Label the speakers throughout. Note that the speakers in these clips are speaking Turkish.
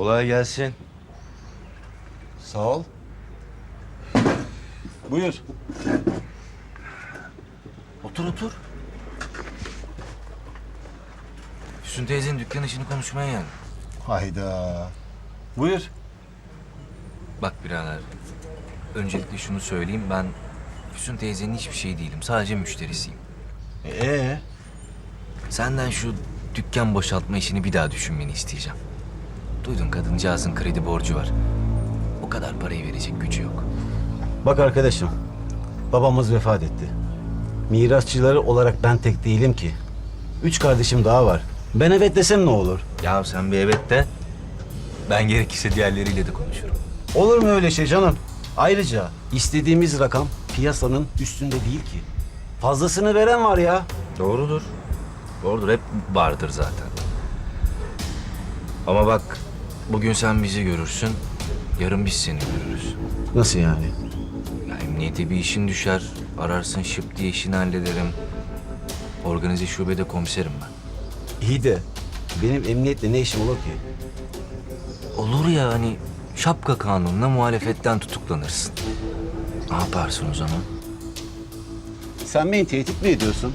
Speaker 1: Kolay gelsin.
Speaker 2: Sağ ol. Buyur.
Speaker 1: Otur otur. Füsun teyzenin dükkan işini konuşmaya geldim.
Speaker 2: Hayda. Buyur.
Speaker 1: Bak birader. Öncelikle şunu söyleyeyim. Ben Füsun teyzenin hiçbir şey değilim. Sadece müşterisiyim.
Speaker 2: Ee,
Speaker 1: Senden şu dükkan boşaltma işini bir daha düşünmeni isteyeceğim. Duydun kadıncağızın kredi borcu var. O kadar parayı verecek gücü yok.
Speaker 2: bak arkadaşım. Babamız vefat etti. Mirasçıları olarak ben tek değilim ki. Üç kardeşim daha var. Ben evet desem ne olur?
Speaker 1: Ya sen bir evet de ben gerekirse diğerleriyle de konuşurum.
Speaker 2: Olur mu öyle şey canım? Ayrıca istediğimiz rakam piyasanın üstünde değil ki. Fazlasını veren var ya.
Speaker 1: Doğrudur. Doğrudur. Hep vardır zaten. Ama bak bugün sen bizi görürsün. Yarın biz seni görürüz.
Speaker 2: Nasıl yani?
Speaker 1: Ya emniyete bir işin düşer. Ararsın şıp diye işini hallederim. Organize şubede komiserim ben.
Speaker 2: İyi de benim emniyetle ne işim olur ki?
Speaker 1: Olur ya hani şapka kanununa muhalefetten tutuklanırsın. Ne yaparsın o zaman?
Speaker 2: Sen beni tehdit mi ediyorsun?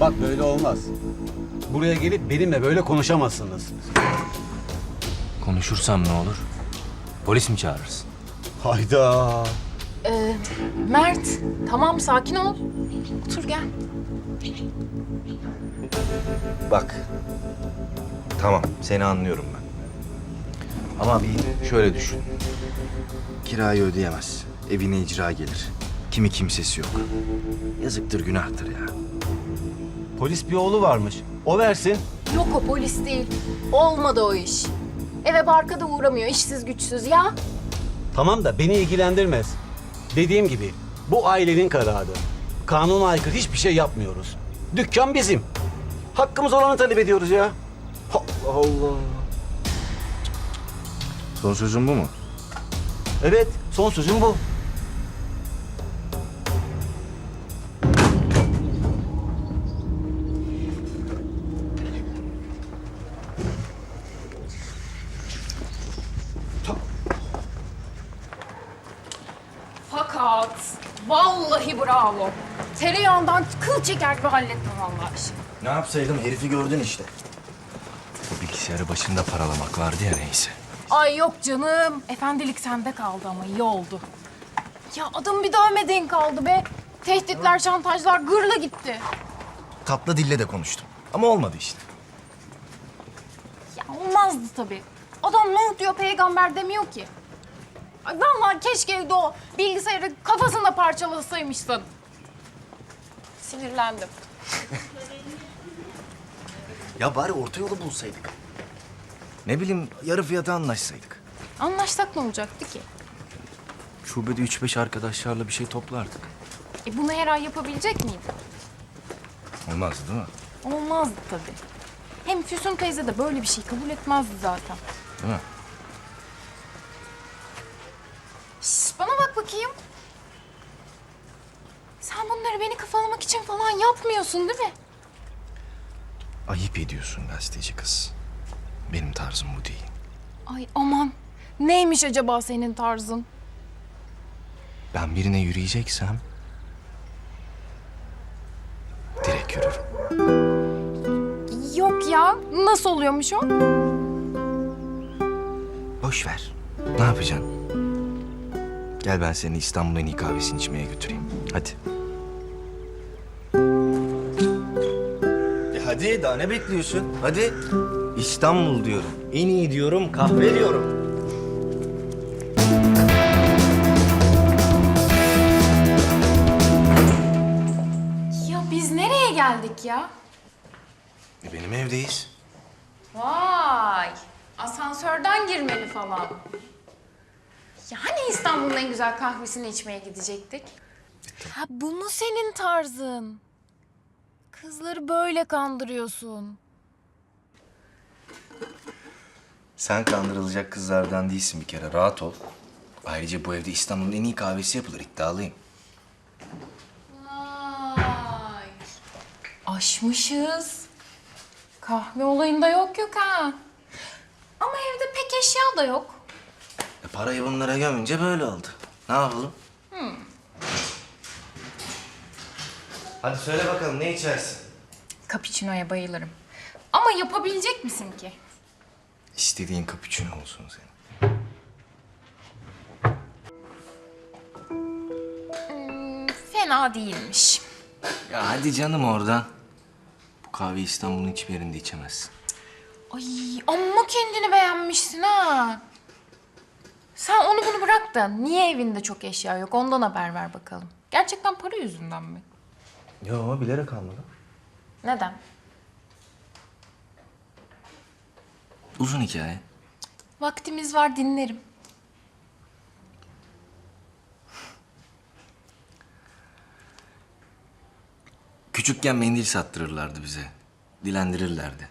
Speaker 2: Bak böyle olmaz. Buraya gelip benimle böyle konuşamazsınız.
Speaker 1: Konuşursam ne olur? Polis mi çağırırsın?
Speaker 2: Hayda.
Speaker 3: Ee, Mert, tamam sakin ol. Otur gel.
Speaker 1: Bak. Tamam, seni anlıyorum ben. Ama bir şöyle düşün. Kirayı ödeyemez. Evine icra gelir. Kimi kimsesi yok. Yazıktır, günahtır ya.
Speaker 2: Polis bir oğlu varmış. O versin.
Speaker 3: Yok o polis değil. Olmadı o iş. Eve barka da uğramıyor işsiz güçsüz ya.
Speaker 2: Tamam da beni ilgilendirmez. Dediğim gibi bu ailenin kararı. Kanuna aykırı hiçbir şey yapmıyoruz. Dükkan bizim. Hakkımız olanı talep ediyoruz ya. Allah Allah.
Speaker 1: Son sözün bu mu?
Speaker 2: Evet, son sözüm bu.
Speaker 3: Fakat vallahi bravo. Tereyağından kıl çeker gibi hallettim vallahi işi.
Speaker 1: Ne yapsaydım? Herifi gördün işte. Bu bilgisayarı başında paralamak vardı ya neyse.
Speaker 3: Ay yok canım. Efendilik sende kaldı ama iyi oldu. Ya adam bir dövmediğin kaldı be. Tehditler, şantajlar gırla gitti.
Speaker 1: Tatlı dille de konuştum. Ama olmadı işte.
Speaker 3: Ya olmazdı tabii. Adam Nuh diyor peygamber demiyor ki. Ay vallahi keşke evde o bilgisayarı kafasında parçalasaymışsın. Sinirlendim.
Speaker 1: Ya bari orta yolu bulsaydık. Ne bileyim yarı fiyata anlaşsaydık.
Speaker 3: Anlaşsak ne olacaktı ki?
Speaker 1: Şubede üç beş arkadaşlarla bir şey toplardık.
Speaker 3: E bunu her ay yapabilecek miyim?
Speaker 1: Olmazdı değil mi?
Speaker 3: Olmazdı tabii. Hem Füsun teyze de böyle bir şey kabul etmezdi zaten.
Speaker 1: Değil mi?
Speaker 3: Sen bunları beni kafalamak için falan yapmıyorsun değil mi?
Speaker 1: Ayıp ediyorsun gazeteci kız. Benim tarzım bu değil.
Speaker 3: Ay aman. Neymiş acaba senin tarzın?
Speaker 1: Ben birine yürüyeceksem... Direkt yürürüm.
Speaker 3: Yok ya. Nasıl oluyormuş o?
Speaker 1: Boş ver. Ne yapacaksın? Gel ben seni İstanbul'un en iyi kahvesini içmeye götüreyim. Hadi. Hadi daha ne bekliyorsun? Hadi. İstanbul diyorum. En iyi diyorum, kahve diyorum.
Speaker 3: Ya biz nereye geldik ya?
Speaker 1: E benim evdeyiz.
Speaker 3: Vay. Asansörden girmeli falan. Ya hani İstanbul'un en güzel kahvesini içmeye gidecektik? Ha bu mu senin tarzın? Kızları böyle kandırıyorsun.
Speaker 1: Sen kandırılacak kızlardan değilsin bir kere. Rahat ol. Ayrıca bu evde İstanbul'un en iyi kahvesi yapılır. iddialıyım.
Speaker 3: Vay. Aşmışız. Kahve olayında yok yok ha. Ama evde pek eşya da yok.
Speaker 1: E, parayı bunlara gömünce böyle oldu. Ne yapalım? Hadi söyle bakalım ne içersin?
Speaker 3: Cappuccino'ya bayılırım. Ama yapabilecek misin ki?
Speaker 1: İstediğin cappuccino olsun senin.
Speaker 3: Fena değilmiş.
Speaker 1: Ya hadi canım oradan. Bu kahveyi İstanbul'un hiçbir yerinde içemezsin.
Speaker 3: Ay amma kendini beğenmişsin ha. Sen onu bunu bırak da niye evinde çok eşya yok ondan haber ver bakalım. Gerçekten para yüzünden mi?
Speaker 1: Yo bilerek almadım.
Speaker 3: Neden?
Speaker 1: Uzun hikaye.
Speaker 3: Vaktimiz var dinlerim.
Speaker 1: Küçükken mendil sattırırlardı bize. Dilendirirlerdi.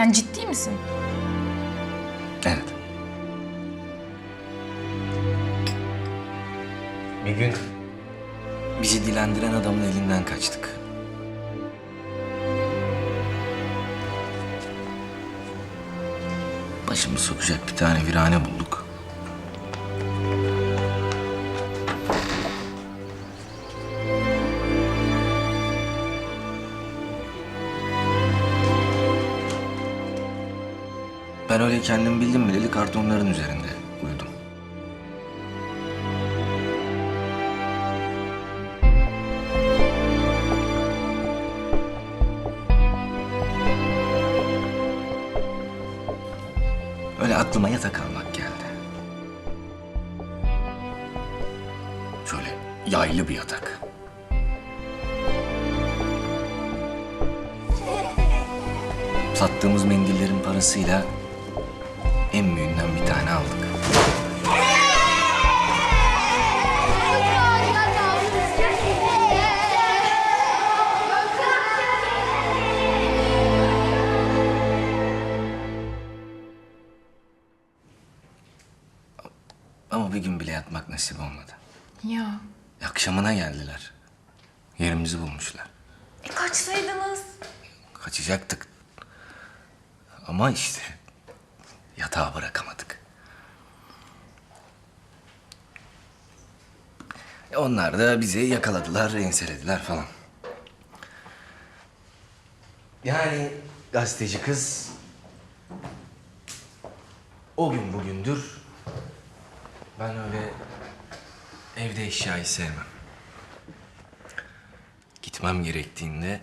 Speaker 3: Sen ciddi misin?
Speaker 1: Evet. Bir gün bizi dilendiren adamın elinden kaçtık. Başımı sokacak bir tane virane bulduk. Ben öyle kendim bildim bileli kartonların üzerinde uyudum. Öyle aklıma yatak almak geldi. Şöyle yaylı bir yatak. Sattığımız mendillerin parasıyla en büyüğünden bir tane aldık. Ama bir gün bile yatmak nasip olmadı.
Speaker 3: Ya.
Speaker 1: Akşamına geldiler. Yerimizi bulmuşlar.
Speaker 3: E kaçsaydınız.
Speaker 1: Kaçacaktık. Ama işte yatağı bırakamadık. E Onlar da bizi yakaladılar, enselediler falan. Yani gazeteci kız o gün bugündür ben öyle evde eşyayı sevmem. Gitmem gerektiğinde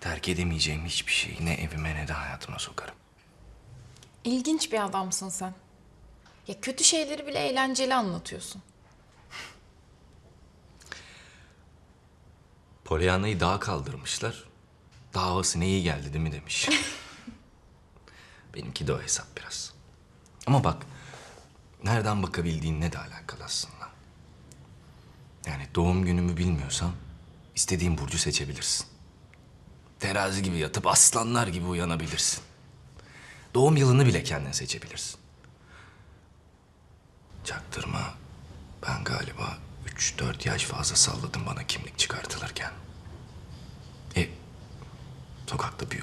Speaker 1: terk edemeyeceğim hiçbir şeyi ne evime ne de hayatıma sokarım.
Speaker 3: İlginç bir adamsın sen. Ya kötü şeyleri bile eğlenceli anlatıyorsun.
Speaker 1: Pollyanna'yı dağa kaldırmışlar. Dağ havası ne iyi geldi değil mi demiş. Benimki de o hesap biraz. Ama bak, nereden bakabildiğinle de alakalı aslında. Yani doğum günümü bilmiyorsan istediğin burcu seçebilirsin. Terazi gibi yatıp aslanlar gibi uyanabilirsin. Doğum yılını bile kendin seçebilirsin. Çaktırma. Ben galiba 3-4 yaş fazla salladım bana kimlik çıkartılırken. E, sokakta büyük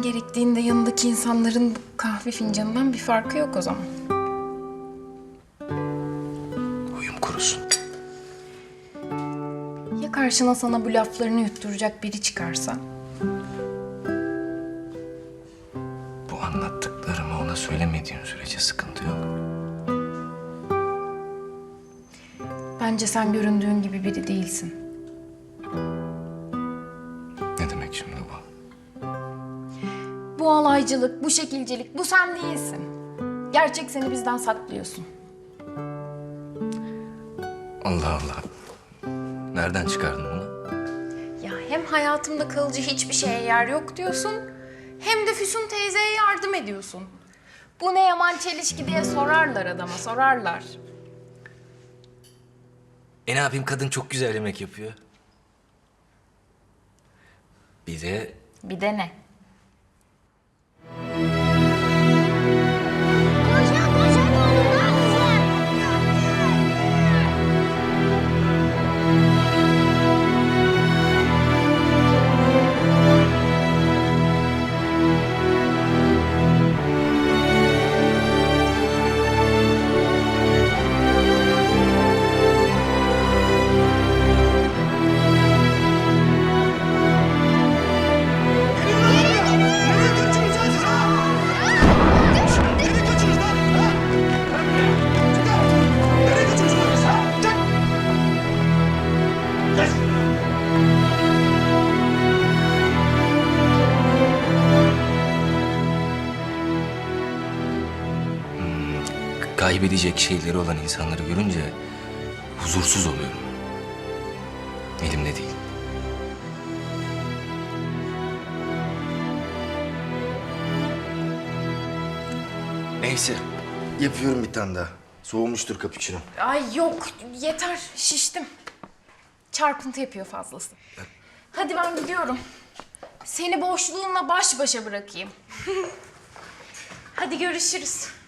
Speaker 3: Gitmen gerektiğinde yanındaki insanların bu kahve fincanından bir farkı yok o zaman.
Speaker 1: Huyum kurusun.
Speaker 3: Ya karşına sana bu laflarını yutturacak biri çıkarsa?
Speaker 1: Bu anlattıklarımı ona söylemediğin sürece sıkıntı yok.
Speaker 3: Bence sen göründüğün gibi biri değilsin. Alaycılık, bu şekilcilik, bu sen değilsin. Gerçek seni bizden saklıyorsun.
Speaker 1: Allah Allah. Nereden çıkardın bunu?
Speaker 3: Ya hem hayatımda kalıcı hiçbir şeye yer yok diyorsun... Hem de Füsun teyzeye yardım ediyorsun. Bu ne yaman çelişki diye sorarlar adama, sorarlar.
Speaker 1: E ne yapayım kadın çok güzel yemek yapıyor. Bir de
Speaker 3: Bir de ne?
Speaker 1: Kaybedecek şeyleri olan insanları görünce huzursuz oluyorum. Elimde değil.
Speaker 4: Neyse. Yapıyorum bir tane daha. Soğumuştur cappuccino.
Speaker 3: Ay yok, yeter. Şiştim. Çarpıntı yapıyor fazlası. Hadi ben gidiyorum. Seni boşluğunla baş başa bırakayım. Hadi görüşürüz.